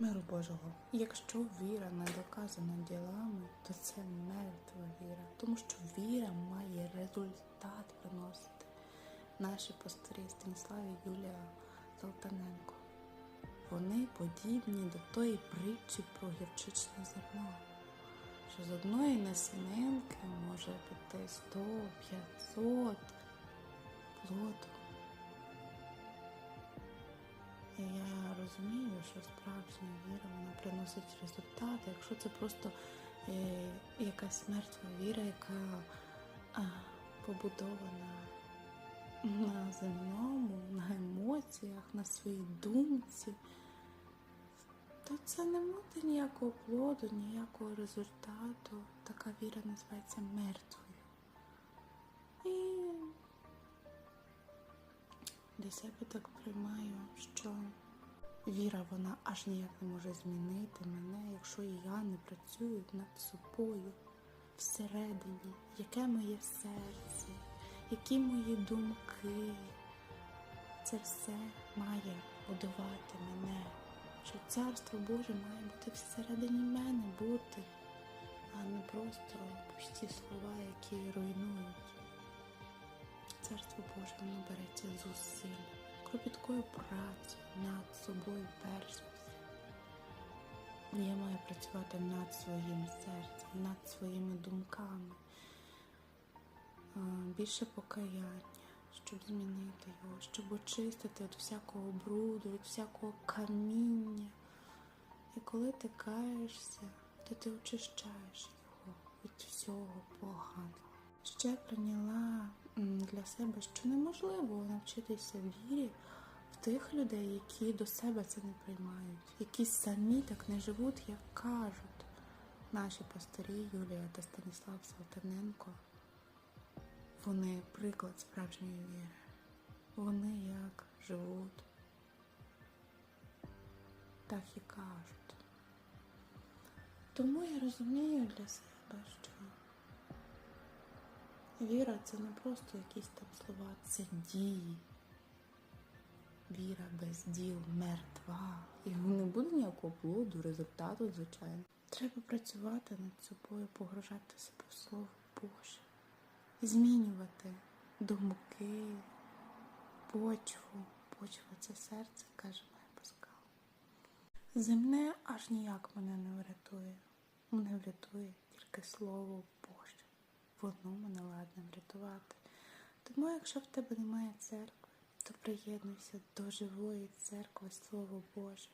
Миру Божого. Якщо віра не доказана ділами, то це мертва віра, тому що віра має результат приносити. Наші пастирі Станіслав і Юлія Золтаненко. Вони подібні до тої притчі про гірчичне зерно, що з одної насінинки може піти 100-500 плоду. Що справжня віра вона приносить результати. Якщо це просто е, якась мертва віра, яка побудована на земному, на емоціях, на своїй думці, то це не буде ніякого плоду, ніякого результату. Така віра називається мертвою. І для себе так приймаю, що віра вона аж ніяк не може змінити мене, якщо я не працюю над собою всередині, яке моє серце, які мої думки. Це все має будувати мене, що царство Боже має бути всередині мене бути, а не просто пусті слова, які руйнують. Царство Боже кропіткою працею над собою перш за все. Я маю працювати над своїм серцем, над своїми думками, більше покаяння, щоб змінити його, щоб очистити від всякого бруду, від всякого каміння. І коли ти каєшся, то ти очищаєш його від всього поганого. Ще прийняла для себе, що неможливо навчитися вірі тих людей, які до себе це не приймають, які самі так не живуть, як кажуть. Наші пастирі Юлія та Станіслав Салтаненко. Вони приклад справжньої віри. Вони як живуть, так і кажуть. Тому я розумію для себе, що віра це не просто якісь там слова, це дії. Віра без діл мертва. І не буде ніякого плоду, результату, звичайно. Треба працювати над собою, погружати себе в Слово Боже, змінювати думки, почву. Почва це серце, каже моя Паскал. Земне аж ніяк мене не врятує. Мене врятує тільки Слово Боже. Воно мене ладне врятувати. Тому, якщо в тебе немає церкви, то приєднуйся до живої церкви Слово Боже.